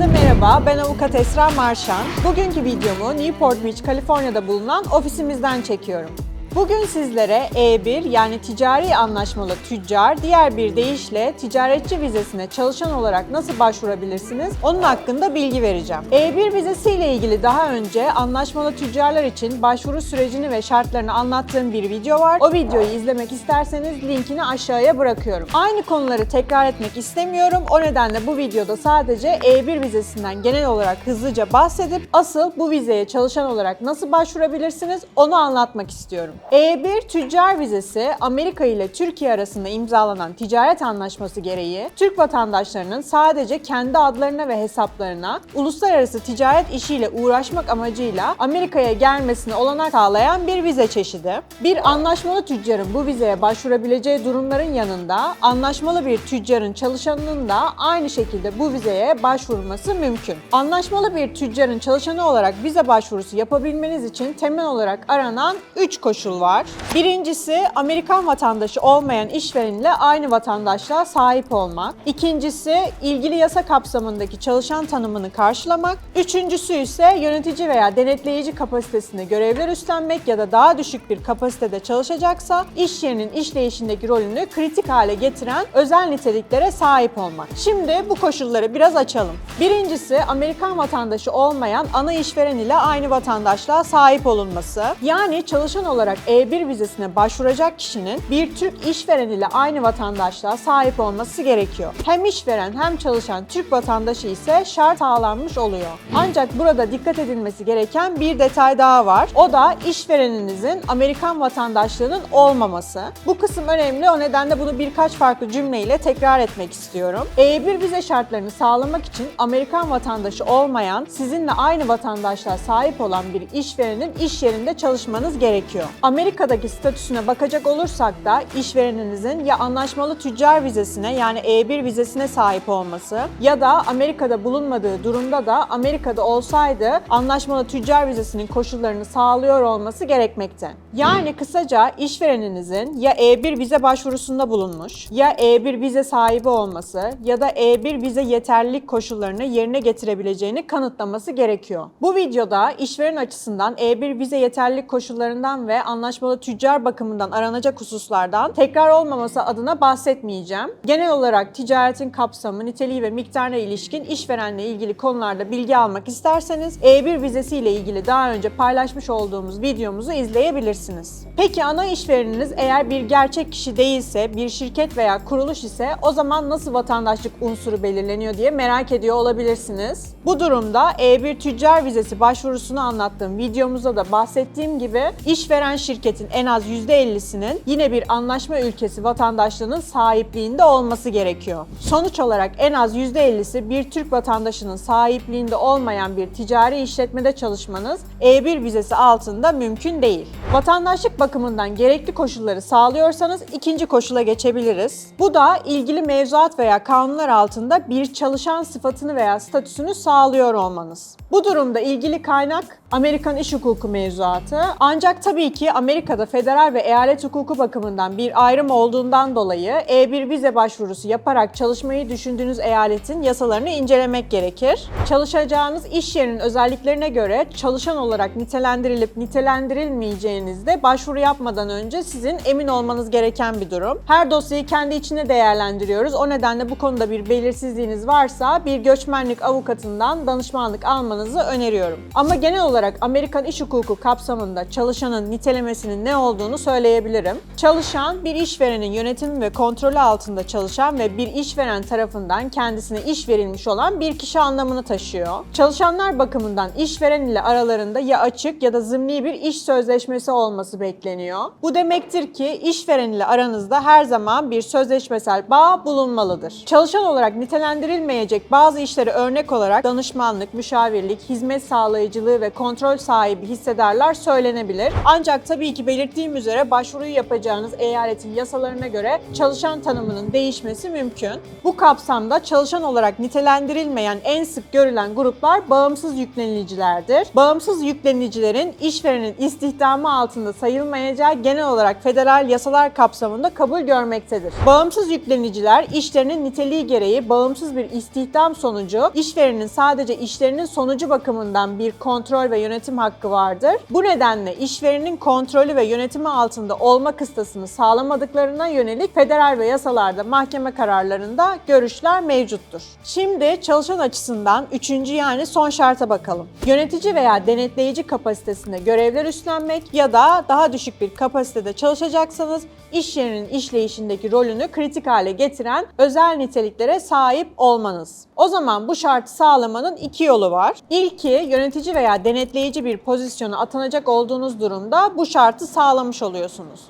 Herkese merhaba, ben avukat Esra Marşan. Bugünkü videomu Newport Beach, Kaliforniya'da bulunan ofisimizden çekiyorum. Bugün sizlere E1 yani ticari anlaşmalı tüccar, diğer bir deyişle ticaretçi vizesine çalışan olarak nasıl başvurabilirsiniz onun hakkında bilgi vereceğim. E1 vizesi ile ilgili daha önce anlaşmalı tüccarlar için başvuru sürecini ve şartlarını anlattığım bir video var. O videoyu izlemek isterseniz linkini aşağıya bırakıyorum. Aynı konuları tekrar etmek istemiyorum. O nedenle bu videoda sadece E1 vizesinden genel olarak hızlıca bahsedip asıl bu vizeye çalışan olarak nasıl başvurabilirsiniz onu anlatmak istiyorum. E1 tüccar vizesi Amerika ile Türkiye arasında imzalanan ticaret anlaşması gereği Türk vatandaşlarının sadece kendi adlarına ve hesaplarına uluslararası ticaret işiyle uğraşmak amacıyla Amerika'ya gelmesine olanak sağlayan bir vize çeşidi. Bir anlaşmalı tüccarın bu vizeye başvurabileceği durumların yanında anlaşmalı bir tüccarın çalışanının da aynı şekilde bu vizeye başvurması mümkün. Anlaşmalı bir tüccarın çalışanı olarak vize başvurusu yapabilmeniz için temel olarak aranan 3 koşul var. Birincisi Amerikan vatandaşı olmayan işveren ile aynı vatandaşlığa sahip olmak. İkincisi ilgili yasa kapsamındaki çalışan tanımını karşılamak. Üçüncüsü ise yönetici veya denetleyici kapasitesinde görevler üstlenmek ya da daha düşük bir kapasitede çalışacaksa iş yerinin işleyişindeki rolünü kritik hale getiren özel niteliklere sahip olmak. Şimdi bu koşulları biraz açalım. Birincisi Amerikan vatandaşı olmayan ana işveren ile aynı vatandaşlığa sahip olunması. Yani çalışan olarak E1 vizesine başvuracak kişinin bir Türk işveren ile aynı vatandaşlığa sahip olması gerekiyor. Hem işveren hem çalışan Türk vatandaşı ise şart sağlanmış oluyor. Ancak burada dikkat edilmesi gereken bir detay daha var. O da işvereninizin Amerikan vatandaşlığının olmaması. Bu kısım önemli o nedenle bunu birkaç farklı cümleyle tekrar etmek istiyorum. E1 vize şartlarını sağlamak için Amerikan vatandaşı olmayan, sizinle aynı vatandaşlığa sahip olan bir işverenin iş yerinde çalışmanız gerekiyor. Amerika'daki statüsüne bakacak olursak da işvereninizin ya anlaşmalı tüccar vizesine yani E1 vizesine sahip olması ya da Amerika'da bulunmadığı durumda da Amerika'da olsaydı anlaşmalı tüccar vizesinin koşullarını sağlıyor olması gerekmekte. Yani kısaca işvereninizin ya E1 vize başvurusunda bulunmuş, ya E1 vize sahibi olması ya da E1 vize yeterlilik koşullarını yerine getirebileceğini kanıtlaması gerekiyor. Bu videoda işveren açısından E1 vize yeterlilik koşullarından ve anlaşmalı tüccar bakımından aranacak hususlardan tekrar olmaması adına bahsetmeyeceğim. Genel olarak ticaretin kapsamı, niteliği ve miktarına ilişkin işverenle ilgili konularda bilgi almak isterseniz E1 vizesi ile ilgili daha önce paylaşmış olduğumuz videomuzu izleyebilirsiniz. Peki ana işvereniniz eğer bir gerçek kişi değilse, bir şirket veya kuruluş ise o zaman nasıl vatandaşlık unsuru belirleniyor diye merak ediyor olabilirsiniz. Bu durumda E1 tüccar vizesi başvurusunu anlattığım videomuzda da bahsettiğim gibi işveren şirketin en az %50'sinin yine bir anlaşma ülkesi vatandaşlığının sahipliğinde olması gerekiyor. Sonuç olarak en az %50'si bir Türk vatandaşının sahipliğinde olmayan bir ticari işletmede çalışmanız E1 vizesi altında mümkün değil. Vatandaşlık bakımından gerekli koşulları sağlıyorsanız ikinci koşula geçebiliriz. Bu da ilgili mevzuat veya kanunlar altında bir çalışan sıfatını veya statüsünü sağlıyor olmanız. Bu durumda ilgili kaynak Amerikan İş Hukuku mevzuatı. Ancak tabii ki Amerika'da federal ve eyalet hukuku bakımından bir ayrım olduğundan dolayı E1 vize başvurusu yaparak çalışmayı düşündüğünüz eyaletin yasalarını incelemek gerekir. Çalışacağınız iş yerinin özelliklerine göre çalışan olarak nitelendirilip nitelendirilmeyeceğiniz de başvuru yapmadan önce sizin emin olmanız gereken bir durum. Her dosyayı kendi içinde değerlendiriyoruz. O nedenle bu konuda bir belirsizliğiniz varsa bir göçmenlik avukatından danışmanlık almanızı öneriyorum. Ama genel olarak Amerikan İş Hukuku kapsamında çalışanın nitelemesinin ne olduğunu söyleyebilirim. Çalışan bir işverenin yönetimi ve kontrolü altında çalışan ve bir işveren tarafından kendisine iş verilmiş olan bir kişi anlamını taşıyor. Çalışanlar bakımından işveren ile aralarında ya açık ya da zımni bir iş sözleşmesi olması bekleniyor. Bu demektir ki işveren ile aranızda her zaman bir sözleşmesel bağ bulunmalıdır. Çalışan olarak nitelendirilmeyecek bazı işleri örnek olarak danışmanlık, müşavirlik, hizmet sağlayıcılığı ve kontrol sahibi hissedarlar söylenebilir. Ancak tabii ki belirttiğim üzere başvuruyu yapacağınız eyaletin yasalarına göre çalışan tanımının değişmesi mümkün. Bu kapsamda çalışan olarak nitelendirilmeyen en sık görülen gruplar bağımsız yüklenicilerdir. Bağımsız yüklenicilerin işverenin istihdamı altında sayılmayacağı genel olarak federal yasalar kapsamında kabul görmektedir. Bağımsız yükleniciler işlerinin niteliği gereği bağımsız bir istihdam sonucu işverenin sadece işlerinin sonucu bakımından bir kontrol ve yönetim hakkı vardır. Bu nedenle işverenin kontrolü ve yönetimi altında olma kıstasını sağlamadıklarına yönelik federal ve yasalarda mahkeme kararlarında görüşler mevcuttur. Şimdi çalışan açısından üçüncü yani son şarta bakalım. Yönetici veya denetleyici kapasitesinde görevler üstlenmek ya da daha düşük bir kapasitede çalışacaksanız iş yerinin işleyişindeki rolünü kritik hale getiren özel niteliklere sahip olmanız. O zaman bu şartı sağlamanın iki yolu var. İlki yönetici veya denetleyici bir pozisyona atanacak olduğunuz durumda bu şartı sağlamış oluyorsunuz.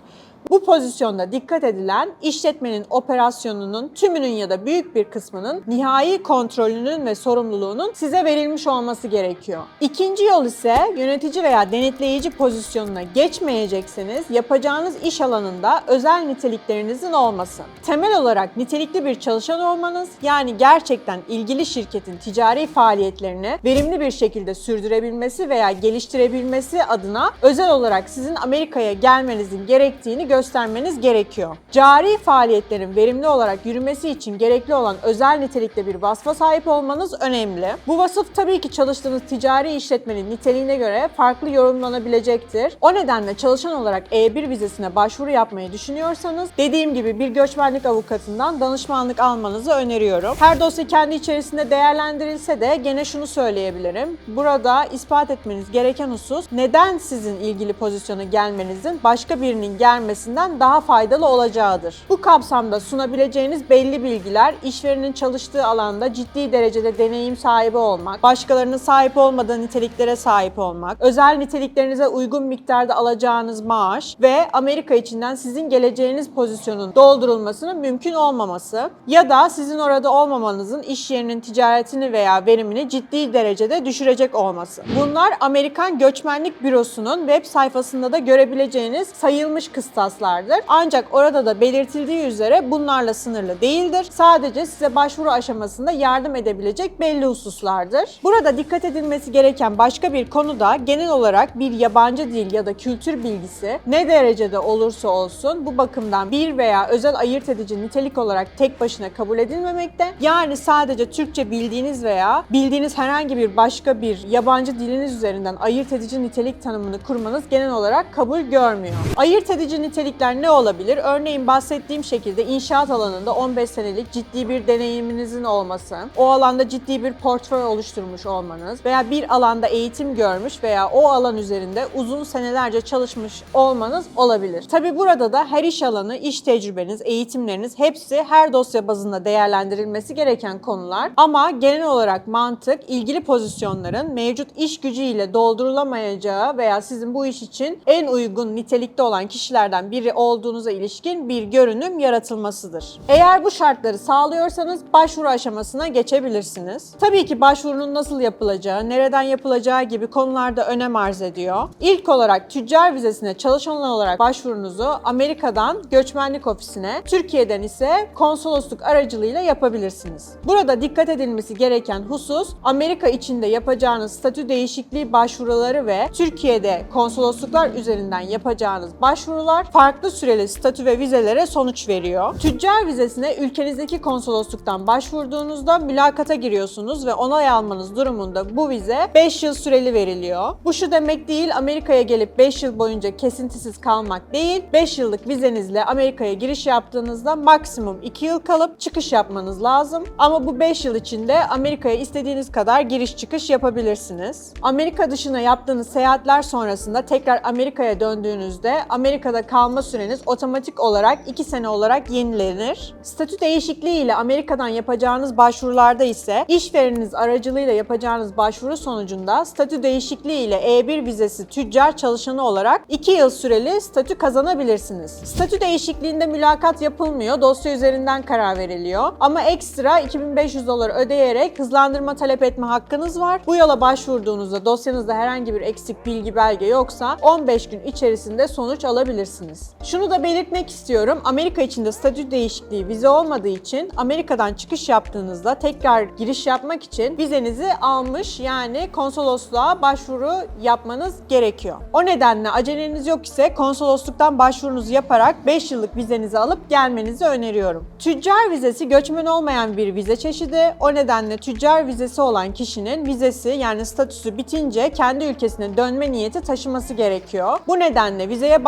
Bu pozisyonda dikkat edilen işletmenin operasyonunun tümünün ya da büyük bir kısmının nihai kontrolünün ve sorumluluğunun size verilmiş olması gerekiyor. İkinci yol ise yönetici veya denetleyici pozisyonuna geçmeyecekseniz yapacağınız iş alanında özel niteliklerinizin olması. Temel olarak nitelikli bir çalışan olmanız yani gerçekten ilgili şirketin ticari faaliyetlerini verimli bir şekilde sürdürebilmesi veya geliştirebilmesi adına özel olarak sizin Amerika'ya gelmenizin gerektiğini göstermeniz gerekiyor. Cari faaliyetlerin verimli olarak yürümesi için gerekli olan özel nitelikte bir vasfa sahip olmanız önemli. Bu vasıf tabii ki çalıştığınız ticari işletmenin niteliğine göre farklı yorumlanabilecektir. O nedenle çalışan olarak E1 vizesine başvuru yapmayı düşünüyorsanız dediğim gibi bir göçmenlik avukatından danışmanlık almanızı öneriyorum. Her dosya kendi içerisinde değerlendirilse de gene şunu söyleyebilirim. Burada ispat etmeniz gereken husus neden sizin ilgili pozisyona gelmenizin başka birinin gelmesinden daha faydalı olacağıdır. Bu kapsamda sunabileceğiniz belli bilgiler işverenin çalıştığı alanda ciddi derecede deneyim sahibi olmak, başkalarının sahip olmadığı niteliklere sahip olmak, özel niteliklerinize uygun miktarda alacağınız maaş ve Amerika içinden sizin geleceğiniz pozisyonun doldurulmasının mümkün olmaması ya da sizin orada olmamanızın iş yerinin ticaretini veya verimini ciddi derecede düşürecek olması. Bunlar Amerikan Göçmenlik Bürosu'nun web sayfasında da görebileceğiniz sayılmış kıstaslardır. Ancak orada da belirtildiği üzere bunlarla sınırlı değildir. Sadece size başvuru aşamasında yardım edebilecek belli hususlardır. Burada dikkat edilmesi gereken başka bir konu da genel olarak bir yabancı dil ya da kültür bilgisi ne derecede olursa olsun bu bakımdan bir veya özel ayırt edici nitelik olarak tek başına kabul edilmemekte. Yani sadece Türkçe bildiğiniz veya bildiğiniz herhangi bir başka bir yabancı diliniz üzerinden ayırt edici nitelik tanımını kurmanız genel olarak kabul görmüyor. Ayırt edici nitelikler ne olabilir? Örneğin bahsettiğim şekilde inşaat alanında 15 senelik ciddi bir deneyiminizin olması, o alanda ciddi bir portföy oluşturmuş olmanız veya bir alanda eğitim görmüş veya o alan üzerinde uzun senelerce çalışmış olmanız olabilir. Tabi burada da her iş alanı, iş tecrübeniz, eğitimleriniz hepsi her dosya bazında değerlendirilmesi gereken konular. Ama genel olarak mantık ilgili pozisyonların mevcut iş gücüyle doldurulamayacağı veya sizin bu iş için en uygun nitelikte olan kişilerden biri olduğunuza ilişkin bir görünüm yaratılmasıdır. Eğer bu şartları sağlıyorsanız başvuru aşamasına geçebilirsiniz. Tabii ki başvurunun nasıl yapılacağı, nereden yapılacağı gibi konularda önem arz ediyor. İlk olarak tüccar vizesine çalışan olarak başvurunuzu Amerika'dan göçmenlik ofisine, Türkiye'den ise konsolosluk aracılığıyla yapabilirsiniz. Burada dikkat edilmesi gereken husus Amerika içinde yapacağınız statü değişikliği başvuruları ve Türkiye'de konsolosluklar üzerinden yapacağınız başvurular farklı süreli statü ve vizelere sonuç veriyor. Tüccar vizesine ülkenizdeki konsolosluktan başvurduğunuzda mülakata giriyorsunuz ve onay almanız durumunda bu vize 5 yıl süreli veriliyor. Bu şu demek değil Amerika'ya gelip 5 yıl boyunca kesintisiz kalmak değil. 5 yıllık vizenizle Amerika'ya giriş yaptığınızda maksimum 2 yıl kalıp çıkış yapmanız lazım. Ama bu 5 yıl içinde Amerika'ya istediğiniz kadar giriş çıkış yapabilirsiniz. Amerika dışına yaptığınız seyahatler sonrasında tekrar Amerika'ya döndüğünüzde Amerika'da kalma kalma süreniz otomatik olarak 2 sene olarak yenilenir. Statü değişikliği ile Amerika'dan yapacağınız başvurularda ise işvereniniz aracılığıyla yapacağınız başvuru sonucunda statü değişikliği ile E1 vizesi tüccar çalışanı olarak 2 yıl süreli statü kazanabilirsiniz. Statü değişikliğinde mülakat yapılmıyor, dosya üzerinden karar veriliyor. Ama ekstra 2500 dolar ödeyerek hızlandırma talep etme hakkınız var. Bu yola başvurduğunuzda dosyanızda herhangi bir eksik bilgi belge yoksa 15 gün içerisinde sonuç alabilirsiniz. Şunu da belirtmek istiyorum. Amerika içinde statü değişikliği vize olmadığı için Amerika'dan çıkış yaptığınızda tekrar giriş yapmak için vizenizi almış yani konsolosluğa başvuru yapmanız gerekiyor. O nedenle aceleniz yok ise konsolosluktan başvurunuzu yaparak 5 yıllık vizenizi alıp gelmenizi öneriyorum. Tüccar vizesi göçmen olmayan bir vize çeşidi. O nedenle tüccar vizesi olan kişinin vizesi yani statüsü bitince kendi ülkesine dönme niyeti taşıması gerekiyor. Bu nedenle vizeye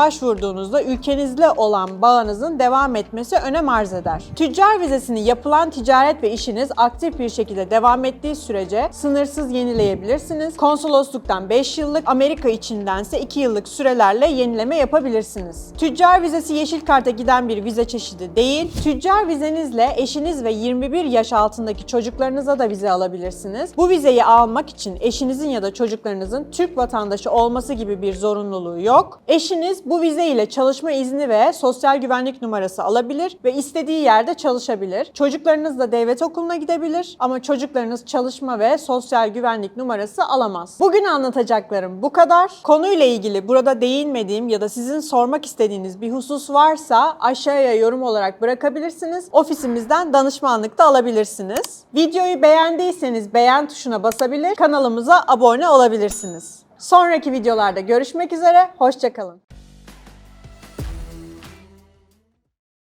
başvurduğunuzda ülkenizle olan bağınızın devam etmesi önem arz eder. Tüccar vizesini yapılan ticaret ve işiniz aktif bir şekilde devam ettiği sürece sınırsız yenileyebilirsiniz. Konsolosluktan 5 yıllık, Amerika içindense 2 yıllık sürelerle yenileme yapabilirsiniz. Tüccar vizesi yeşil karta giden bir vize çeşidi değil. Tüccar vizenizle eşiniz ve 21 yaş altındaki çocuklarınıza da vize alabilirsiniz. Bu vizeyi almak için eşinizin ya da çocuklarınızın Türk vatandaşı olması gibi bir zorunluluğu yok. Eşiniz bu vize ile çalışma izni ve sosyal güvenlik numarası alabilir ve istediği yerde çalışabilir. Çocuklarınız da devlet okuluna gidebilir ama çocuklarınız çalışma ve sosyal güvenlik numarası alamaz. Bugün anlatacaklarım bu kadar. Konuyla ilgili burada değinmediğim ya da sizin sormak istediğiniz bir husus varsa aşağıya yorum olarak bırakabilirsiniz. Ofisimizden danışmanlık da alabilirsiniz. Videoyu beğendiyseniz beğen tuşuna basabilir, kanalımıza abone olabilirsiniz. Sonraki videolarda görüşmek üzere, hoşçakalın.